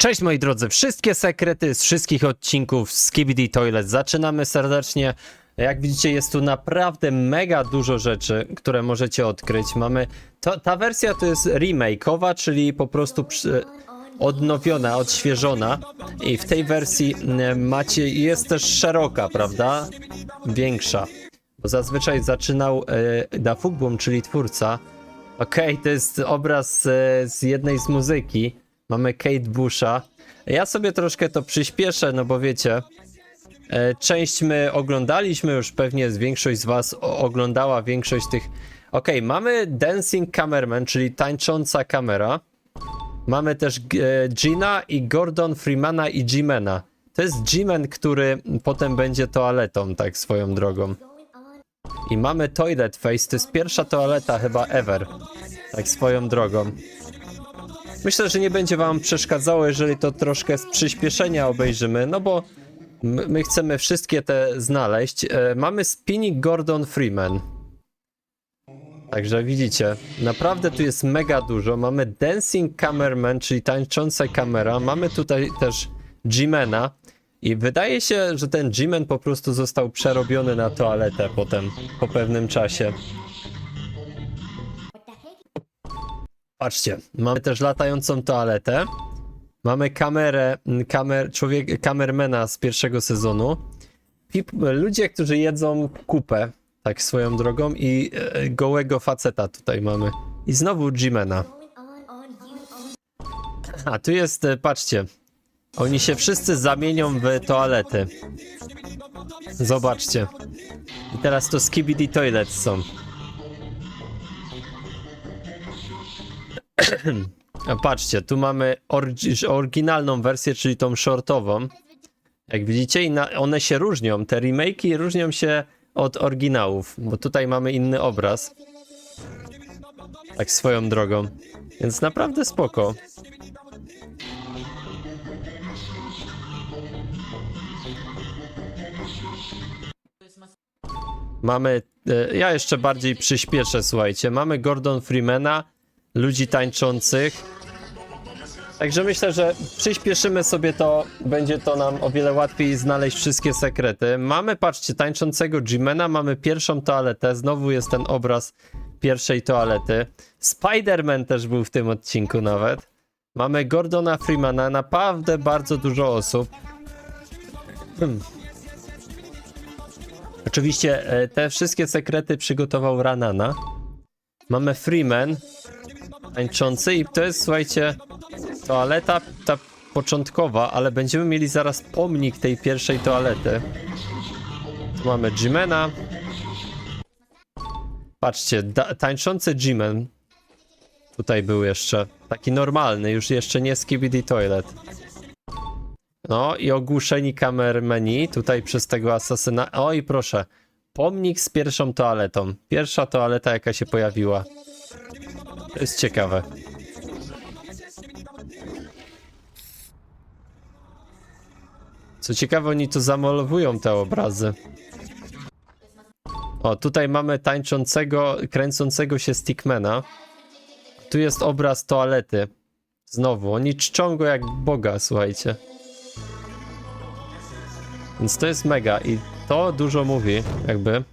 Cześć moi drodzy, wszystkie sekrety z wszystkich odcinków Skibidi Toilet. Zaczynamy serdecznie. Jak widzicie jest tu naprawdę mega dużo rzeczy, które możecie odkryć. Mamy, to, ta wersja to jest remake'owa, czyli po prostu przy, odnowiona, odświeżona i w tej wersji mm, macie, jest też szeroka, prawda? Większa. Bo zazwyczaj zaczynał e, czyli twórca. Okej, to jest obraz e, z jednej z muzyki. Mamy Kate Busha. Ja sobie troszkę to przyspieszę, no bo wiecie, e, część my oglądaliśmy już, pewnie większość z was oglądała większość tych. Okej, mamy Dancing Cameraman, czyli tańcząca kamera. Mamy też e, Gina i Gordon Freemana i Jimena. To jest Jimen, który potem będzie toaletą, tak swoją drogą. I mamy Toilet Face, to jest pierwsza toaleta chyba ever. Tak swoją drogą. Myślę, że nie będzie wam przeszkadzało, jeżeli to troszkę z przyspieszenia obejrzymy, no bo my, my chcemy wszystkie te znaleźć. E, mamy Spinning Gordon Freeman. Także widzicie, naprawdę tu jest mega dużo. Mamy Dancing Cameraman, czyli tańcząca kamera. Mamy tutaj też Jimena. I wydaje się, że ten Jimen po prostu został przerobiony na toaletę potem, po pewnym czasie. Patrzcie, mamy też latającą toaletę. Mamy kamerę, m, kamer, człowiek, kamermana z pierwszego sezonu. Pip, ludzie, którzy jedzą kupę, tak swoją drogą, i e, gołego faceta tutaj mamy. I znowu Jimena. A tu jest, e, patrzcie, oni się wszyscy zamienią w toalety. Zobaczcie. I teraz to Skibidi Toilet są. Patrzcie, tu mamy oryginalną wersję, czyli tą shortową. Jak widzicie, one się różnią. Te remake'i różnią się od oryginałów, bo tutaj mamy inny obraz. Tak swoją drogą. Więc naprawdę spoko. Mamy, e, ja jeszcze bardziej przyspieszę, słuchajcie. Mamy Gordon Freemana, ludzi tańczących. Także myślę, że przyspieszymy sobie to, będzie to nam o wiele łatwiej znaleźć wszystkie sekrety. Mamy, patrzcie, tańczącego Jimena, mamy pierwszą toaletę, znowu jest ten obraz pierwszej toalety. Spider-Man też był w tym odcinku nawet. Mamy Gordona Freemana, naprawdę bardzo dużo osób. Hmm. Oczywiście e, te wszystkie sekrety przygotował Ranana. Mamy Freeman tańczący i to jest, słuchajcie, toaleta ta początkowa, ale będziemy mieli zaraz pomnik tej pierwszej toalety. Tu mamy Jimena. Patrzcie, tańczący Jimen. Tutaj był jeszcze. Taki normalny, już jeszcze nie Skibidi Toilet. No i ogłuszeni kamermeni tutaj przez tego asasyna. O i proszę, pomnik z pierwszą toaletą. Pierwsza toaleta jaka się pojawiła. To jest ciekawe. Co ciekawe, oni tu zamalowują te obrazy. O, tutaj mamy tańczącego, kręcącego się stickmana. Tu jest obraz toalety. Znowu, oni czczą go jak Boga, słuchajcie. Więc to jest mega i to dużo mówi, jakby.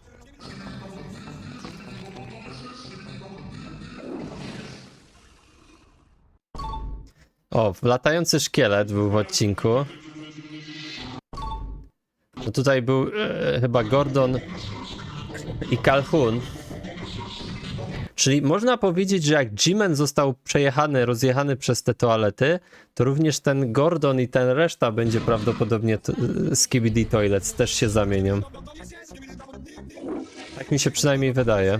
O, latający szkielet był w odcinku. No tutaj był e, chyba Gordon i Calhoun. Czyli można powiedzieć, że jak Jimen został przejechany, rozjechany przez te toalety, to również ten Gordon i ten reszta będzie prawdopodobnie t- Skibidi Toilets też się zamienią. Tak mi się przynajmniej wydaje.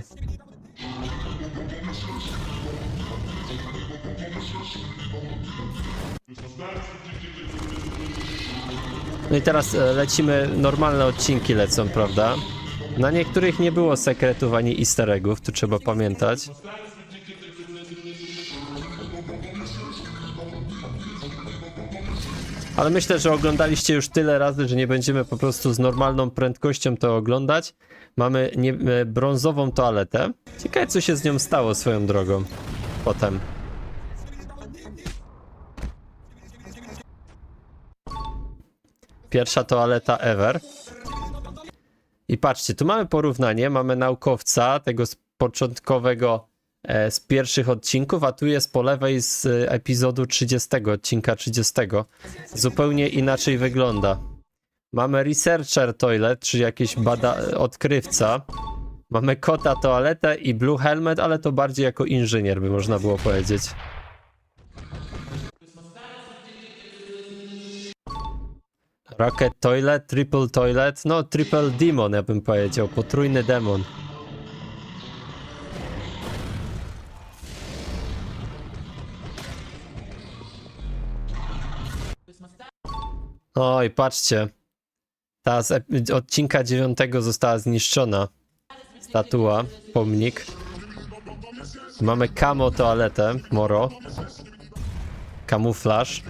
No i teraz e, lecimy, normalne odcinki lecą, prawda? Na niektórych nie było sekretów ani easter eggów, tu trzeba pamiętać. Ale myślę, że oglądaliście już tyle razy, że nie będziemy po prostu z normalną prędkością to oglądać. Mamy nie, e, brązową toaletę. Ciekawe, co się z nią stało swoją drogą potem. Pierwsza toaleta ever. I patrzcie, tu mamy porównanie, mamy naukowca, tego z początkowego, e, z pierwszych odcinków, a tu jest po lewej z epizodu 30, odcinka 30. Zupełnie inaczej wygląda. Mamy researcher toilet, czyli jakiś bada odkrywca. Mamy kota toaletę i blue helmet, ale to bardziej jako inżynier by można było powiedzieć. Rocket Toilet, Triple Toilet, no Triple Demon ja bym powiedział, potrójny demon. Oj, patrzcie. Ta z odcinka dziewiątego została zniszczona. Statua, pomnik. Mamy kamo toaletę, moro. Kamuflaż.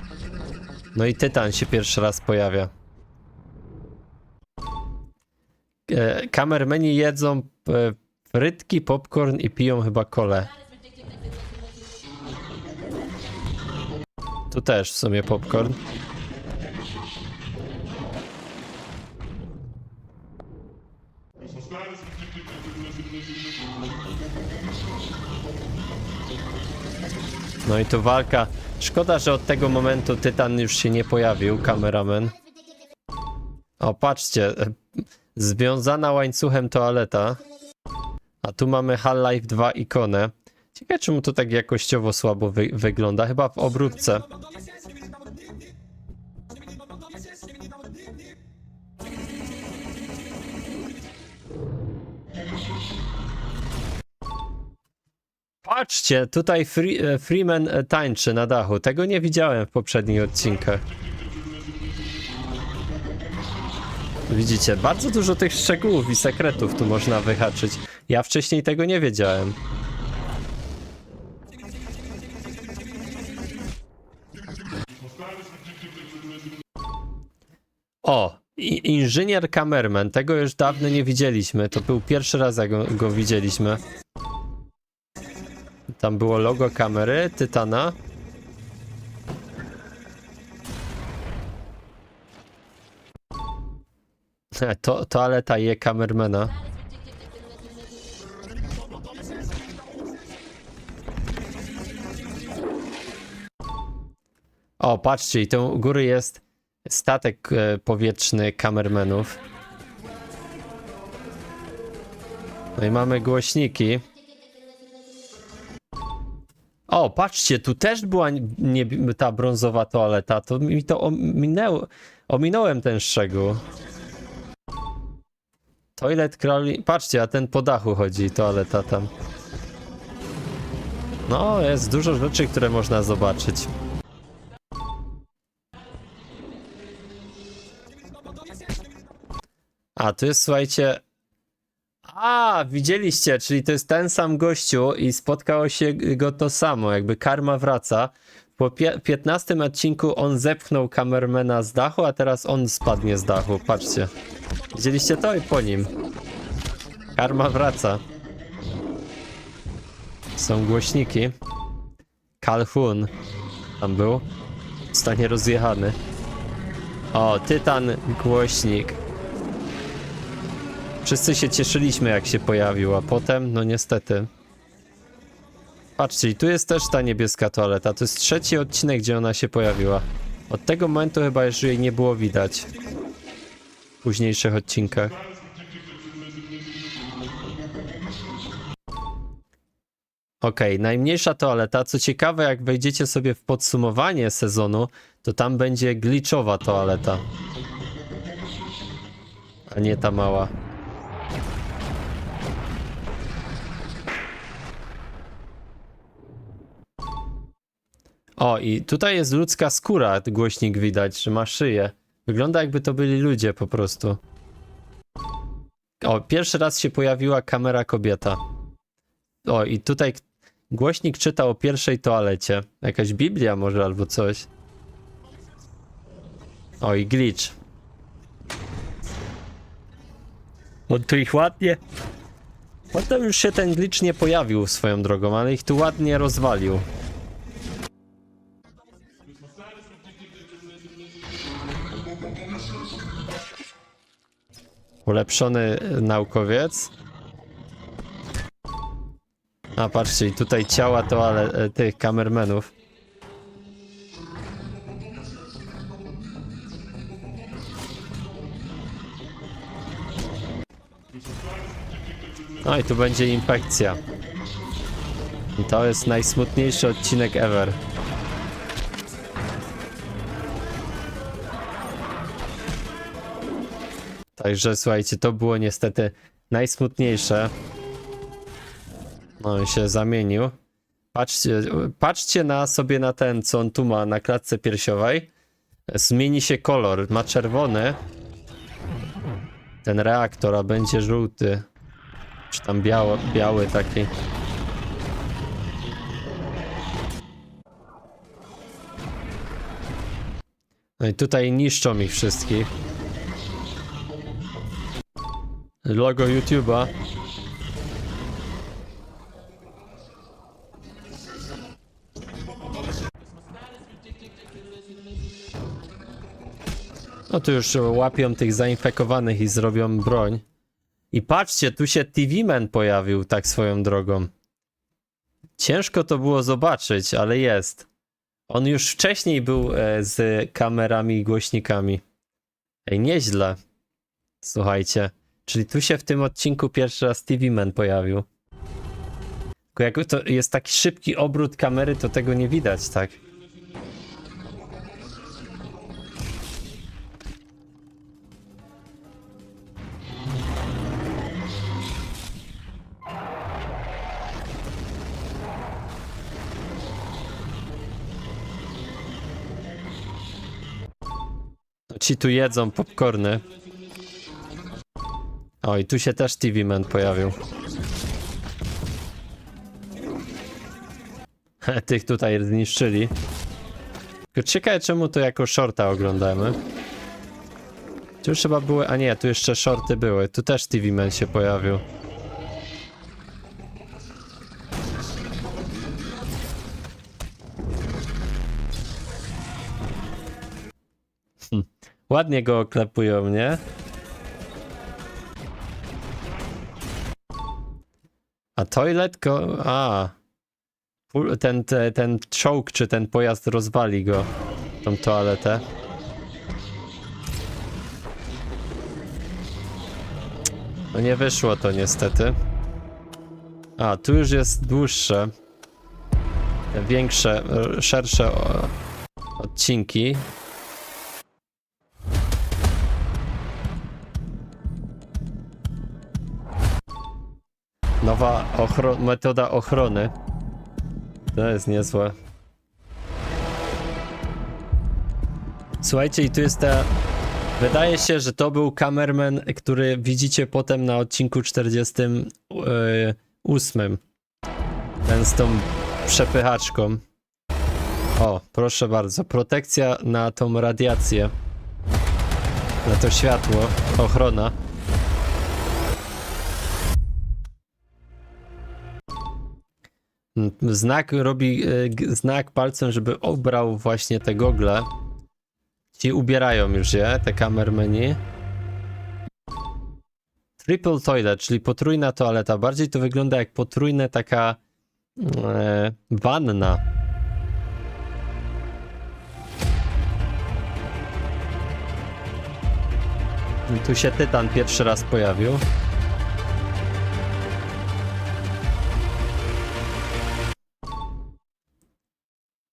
No i Tytan się pierwszy raz pojawia. Kamermeni jedzą e, frytki, popcorn i piją chyba kole. Tu też w sumie popcorn. No i tu walka. Szkoda, że od tego momentu Tytan już się nie pojawił, kameramen. O, patrzcie. Związana łańcuchem toaleta. A tu mamy Half-Life 2 ikonę. Ciekawe, czemu to tak jakościowo słabo wy wygląda. Chyba w obróbce. Patrzcie, tutaj Free, e, Freeman tańczy na dachu. Tego nie widziałem w poprzednich odcinkach. Widzicie, bardzo dużo tych szczegółów i sekretów tu można wyhaczyć. Ja wcześniej tego nie wiedziałem. O, inżynier kamerman. Tego już dawno nie widzieliśmy. To był pierwszy raz, jak go, go widzieliśmy. Tam było logo kamery, Tytana. To, toaleta je kamermana. O, patrzcie, i tu u góry jest statek e, powietrzny kamermenów. No i mamy głośniki. O, patrzcie, tu też była nie, ta brązowa toaleta. To mi to ominęło, ominąłem ten szczegół. Toilet Crawling. Patrzcie, a ten po dachu chodzi, toaleta tam. No, jest dużo rzeczy, które można zobaczyć. A, tu jest, słuchajcie... A, widzieliście, czyli to jest ten sam gościu i spotkało się go to samo, jakby karma wraca. Po pie- 15 odcinku on zepchnął kamermana z dachu, a teraz on spadnie z dachu, patrzcie. Widzieliście to i po nim. Karma wraca. Są głośniki. Calhoun tam był. Zostanie rozjechany. O, Tytan głośnik. Wszyscy się cieszyliśmy jak się pojawił, a potem, no niestety. Patrzcie, i tu jest też ta niebieska toaleta. To jest trzeci odcinek, gdzie ona się pojawiła. Od tego momentu chyba już jej nie było widać. Późniejszych odcinkach. Okej, najmniejsza toaleta. Co ciekawe, jak wejdziecie sobie w podsumowanie sezonu, to tam będzie glitchowa toaleta. A nie ta mała. O, i tutaj jest ludzka skóra, głośnik widać, że ma szyję. Wygląda jakby to byli ludzie po prostu. O, pierwszy raz się pojawiła kamera kobieta. O, i tutaj głośnik czyta o pierwszej toalecie. Jakaś Biblia może albo coś. O, i glitch. On tu ich ładnie... Potem już się ten glitch nie pojawił swoją drogą, ale ich tu ładnie rozwalił. Ulepszony naukowiec. A patrzcie, i tutaj ciała to ale e, tych kamermenów. No i tu będzie infekcja. I to jest najsmutniejszy odcinek ever. Także słuchajcie, to było niestety najsmutniejsze. No i się zamienił. Patrzcie, patrzcie na sobie na ten, co on tu ma na klatce piersiowej. Zmieni się kolor. Ma czerwony. Ten reaktor, a będzie żółty. Czy tam biało, biały taki. No i tutaj niszczą ich wszystkich. Logo YouTube'a. No tu już łapią tych zainfekowanych i zrobią broń. I patrzcie, tu się TV-Man pojawił tak swoją drogą. Ciężko to było zobaczyć, ale jest. On już wcześniej był e, z kamerami i głośnikami. Ej, nieźle. Słuchajcie. Czyli tu się w tym odcinku pierwszy raz TV-Man pojawił. Tylko jak to jest taki szybki obrót kamery, to tego nie widać, tak? Ci tu jedzą popcorny. O, i tu się też TV Man pojawił. Tych tutaj zniszczyli. Tylko ciekawe czemu to jako shorta oglądamy. Tu już chyba były, a nie, tu jeszcze shorty były. Tu też TV Man się pojawił. Ładnie go oklepują, nie? A toilet go. A. Ten, te, ten czołg czy ten pojazd rozwali go. Tą toaletę. No nie wyszło to niestety. A, tu już jest dłuższe. Większe, e, szersze odcinki. Nowa ochro metoda ochrony. To jest niezłe. Słuchajcie, i tu jest ta. Wydaje się, że to był kamerman, który widzicie potem na odcinku 48. Ten z tą przepychaczką. O, proszę bardzo. Protekcja na tą radiację. Na to światło. Ochrona. Znak robi e, znak palcem, żeby obrał właśnie te gogle. Ci ubierają już je, te kamermeni. Triple toilet, czyli potrójna toaleta. Bardziej to wygląda jak potrójna taka e, wanna. I Tu się tytan pierwszy raz pojawił.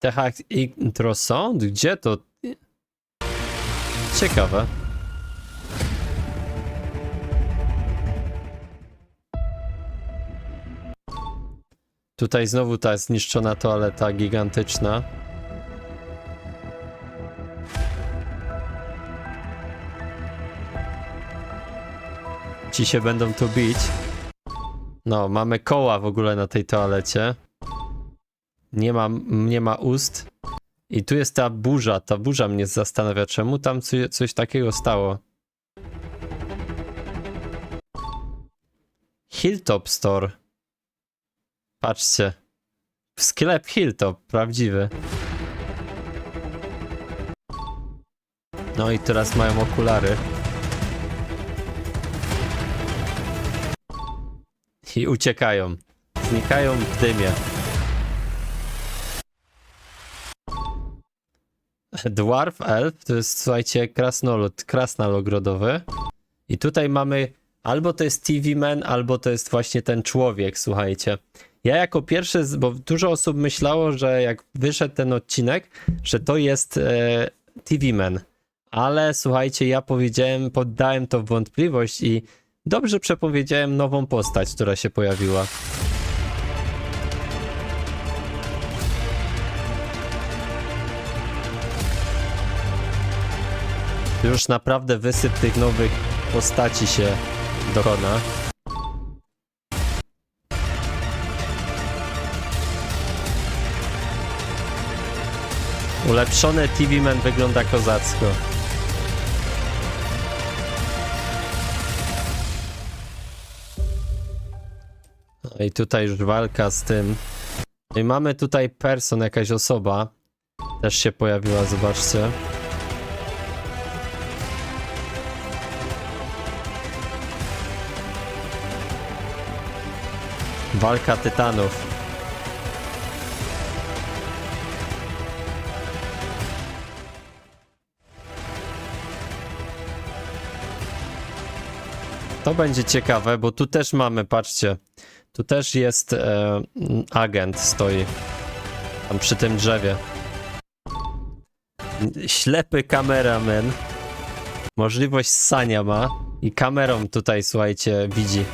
Techak Intro Sound? Gdzie to? Ciekawe. Tutaj znowu ta zniszczona toaleta gigantyczna. Ci się będą tu bić. No, mamy koła w ogóle na tej toalecie. Nie ma, nie ma ust. I tu jest ta burza. Ta burza mnie zastanawia, czemu tam co, coś takiego stało. Hilltop Store. Patrzcie. Sklep Hilltop, prawdziwy. No i teraz mają okulary. I uciekają. Znikają w dymie. Dwarf Elf to jest, słuchajcie, krasnolud, krasnal ogrodowy. I tutaj mamy, albo to jest TV Man, albo to jest właśnie ten człowiek, słuchajcie. Ja jako pierwszy, bo dużo osób myślało, że jak wyszedł ten odcinek, że to jest e, TV Man. Ale słuchajcie, ja powiedziałem, poddałem to w wątpliwość i dobrze przepowiedziałem nową postać, która się pojawiła. Już naprawdę wysyp tych nowych postaci się dokona. Ulepszony TV Man wygląda kozacko. No i tutaj już walka z tym. No i mamy tutaj person, jakaś osoba. Też się pojawiła, zobaczcie. Walka tytanów. To będzie ciekawe, bo tu też mamy, patrzcie, tu też jest e, agent stoi tam przy tym drzewie. Ślepy kameraman. Możliwość ssania ma i kamerą tutaj, słuchajcie, widzi.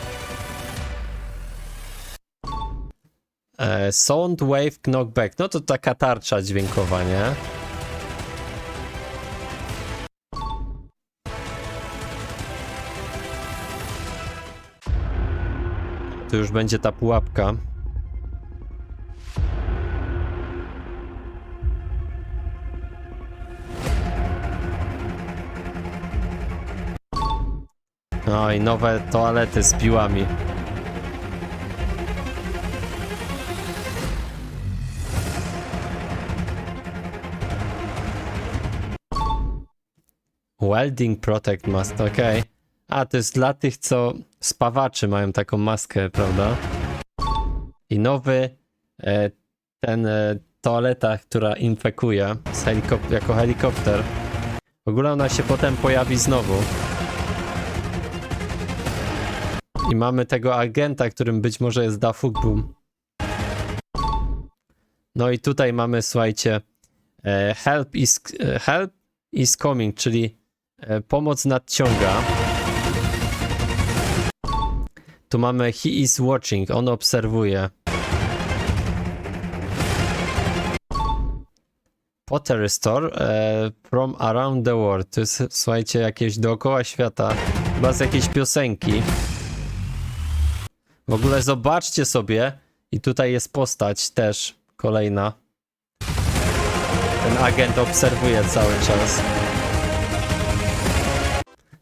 E, sound Wave Knockback. No to taka tarcza dźwiękowa, nie? To już będzie ta pułapka. No i nowe toalety z piłami. Welding Protect Mask, okej. A, to jest dla tych, co spawaczy mają taką maskę, prawda? I nowy e, ten e, toaleta, która infekuje z helikop- jako helikopter. W ogóle ona się potem pojawi znowu. I mamy tego agenta, którym być może jest Dafuk Boom. No i tutaj mamy, słuchajcie, e, help is, e, help is coming, czyli pomoc nadciąga. Tu mamy he is watching, on obserwuje. Pottery Store e, from around the world. To jest, słuchajcie, jakieś dookoła świata. Chyba z jakiejś piosenki. W ogóle zobaczcie sobie, i tutaj jest postać też kolejna. Ten agent obserwuje cały czas.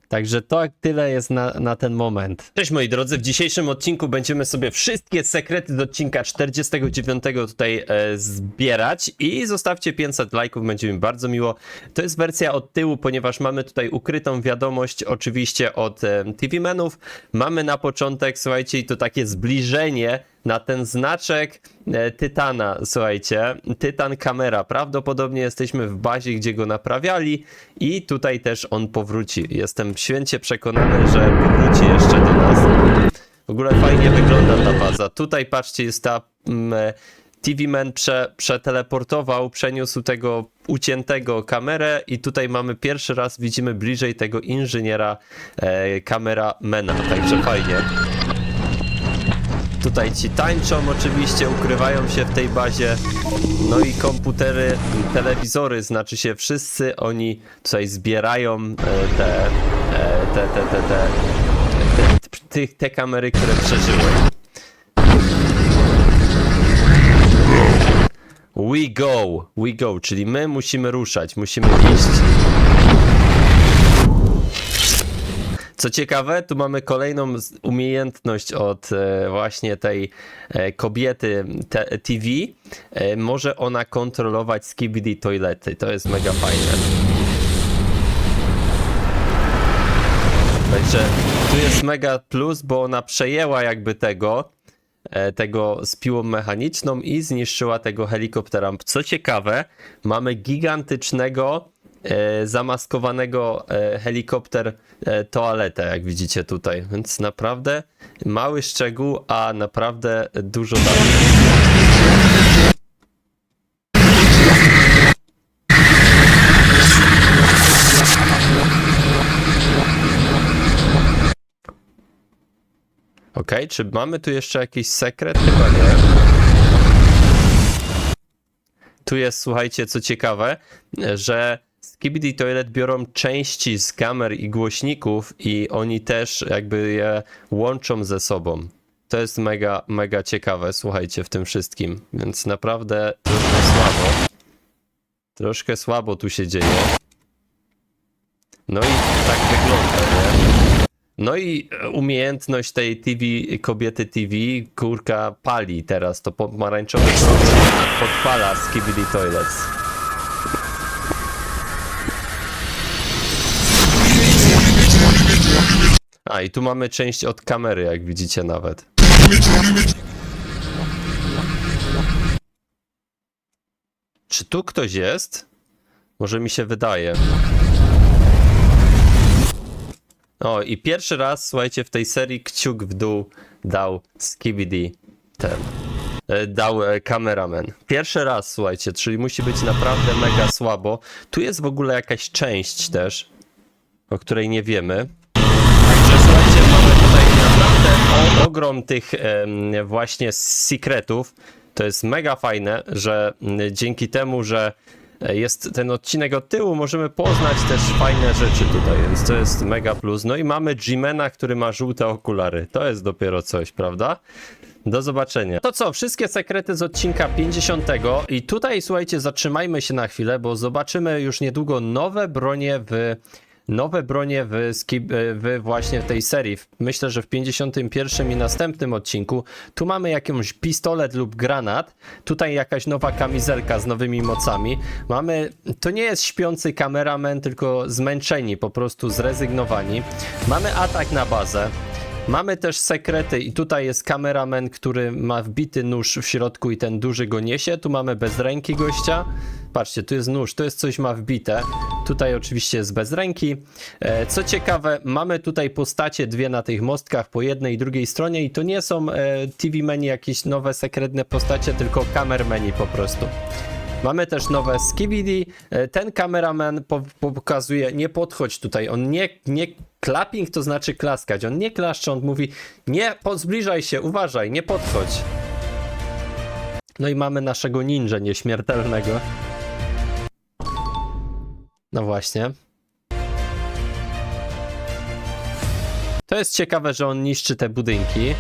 Także to tyle jest na, na ten moment. Cześć moi drodzy, w dzisiejszym odcinku będziemy sobie wszystkie sekrety do odcinka 49 tutaj e, zbierać i zostawcie 500 lajków, będzie mi bardzo miło. To jest wersja od tyłu, ponieważ mamy tutaj ukrytą wiadomość oczywiście od e, TV Menów. Mamy na początek, słuchajcie, i to takie zbliżenie na ten znaczek e, Tytana, słuchajcie, Tytan kamera. Prawdopodobnie jesteśmy w bazie, gdzie go naprawiali i tutaj też on powróci. Jestem święcie przekonany, że powróci jeszcze do nas. W ogóle fajnie wygląda ta baza. Tutaj patrzcie, jest ta mm, e, TV Man prze, przeteleportował, przeniósł tego uciętego kamerę i tutaj mamy pierwszy raz, widzimy bliżej tego inżyniera e, kameramana, także fajnie. Tutaj ci tańczą oczywiście, ukrywają się w tej bazie. No i komputery, telewizory, znaczy się wszyscy oni tutaj zbierają e, te, te, te, te, te, te, te, te kamery, które przeżyły. We go, we go, czyli my musimy ruszać, musimy iść. Co ciekawe, tu mamy kolejną umiejętność od e, właśnie tej e, kobiety TV. E, może ona kontrolować skibidi toilety. To jest mega fajne. kurczę, tu jest mega plus, bo ona przejęła jakby tego, tego z piłą mechaniczną i zniszczyła tego helikoptera. Co ciekawe, mamy gigantycznego, zamaskowanego e, helikopter e, toaletę, jak widzicie tutaj. Więc naprawdę mały szczegół, a naprawdę dużo daje. Okej, czy mamy tu jeszcze jakiś sekret? Chyba nie. Tu jest, słuchajcie, co ciekawe, że Skibidi Toilet biorą części z kamer i głośników i oni też jakby je łączą ze sobą. To jest mega, mega ciekawe, słuchajcie, w tym wszystkim. Więc naprawdę troszkę słabo. Troszkę słabo tu się dzieje. No i tak wygląda, nie? No i e, umiejętność tej TV, kobiety TV, kurka pali teraz, to pomarańczowy podpala Skibidi Toilets. A i tu mamy część od kamery, jak widzicie nawet. Czy tu ktoś jest? Może mi się wydaje. O, i pierwszy raz, słuchajcie, w tej serii kciuk w dół dał Skibidi ten. e, Dał e, kameraman. Pierwszy raz, słuchajcie, czyli musi być naprawdę mega słabo. Tu jest w ogóle jakaś część też, o której nie wiemy. Ogrom tych właśnie secretów. To jest mega fajne, że dzięki temu, że e, jest ten odcinek od tyłu, możemy poznać też fajne rzeczy tutaj, więc to jest mega plus. No i mamy Jimena, który ma żółte okulary. To jest dopiero coś, prawda? Do zobaczenia. To co, wszystkie sekrety z odcinka 50. I tutaj słuchajcie, zatrzymajmy się na chwilę, bo zobaczymy już niedługo nowe bronie w nowe bronie w, skip, w właśnie tej serii. Myślę, że w 51 i następnym odcinku tu mamy jakąś pistolet lub granat. Tutaj jakaś nowa kamizelka z nowymi mocami. Mamy, to nie jest śpiący kameraman, tylko zmęczeni, po prostu zrezygnowani. Mamy atak na bazę. Mamy też sekrety i tutaj jest kameraman, który ma wbity nóż w środku i ten duży go niesie. Tu mamy bez ręki gościa. Patrzcie, tu jest nóż, to jest coś ma wbite. Tutaj oczywiście jest bez ręki. E, co ciekawe, mamy tutaj postacie dwie na tych mostkach po jednej i drugiej stronie i to nie są e, TV menu jakieś nowe sekretne postacie, tylko kamer menu po prostu. Mamy też nowe Skibidi. E, Ten kameraman po, pokazuje, nie podchodź tutaj. On nie, nie, clapping to znaczy klaskać. On nie klaszcze, on mówi, nie, zbliżaj się, uważaj, nie podchodź. No i mamy naszego ninja nieśmiertelnego. No właśnie. To jest ciekawe, że on niszczy te budynki.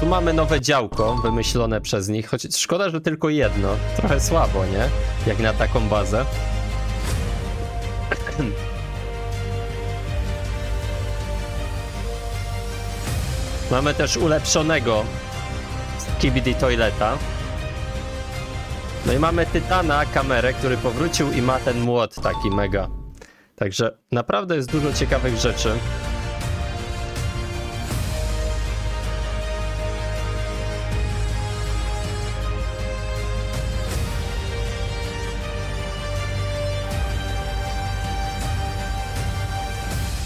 Tu mamy nowe działko wymyślone przez nich, choć szkoda, że tylko jedno. Trochę słabo, nie? Jak na taką bazę. Mamy też ulepszonego Skibidi Toileta. No i mamy Tytana, kamerę, który powrócił i ma ten młot taki mega. Także naprawdę jest dużo ciekawych rzeczy.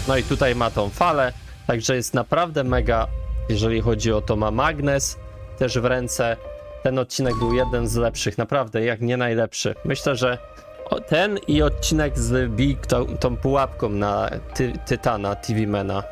No i tutaj ma tą falę, także jest naprawdę mega, jeżeli chodzi o to, ma magnes też w ręce. Ten odcinek był jeden z lepszych, naprawdę, jak nie najlepszy. Myślę, że ten i odcinek z Big, tą, tą pułapką na ty, Tytana, TV Mana.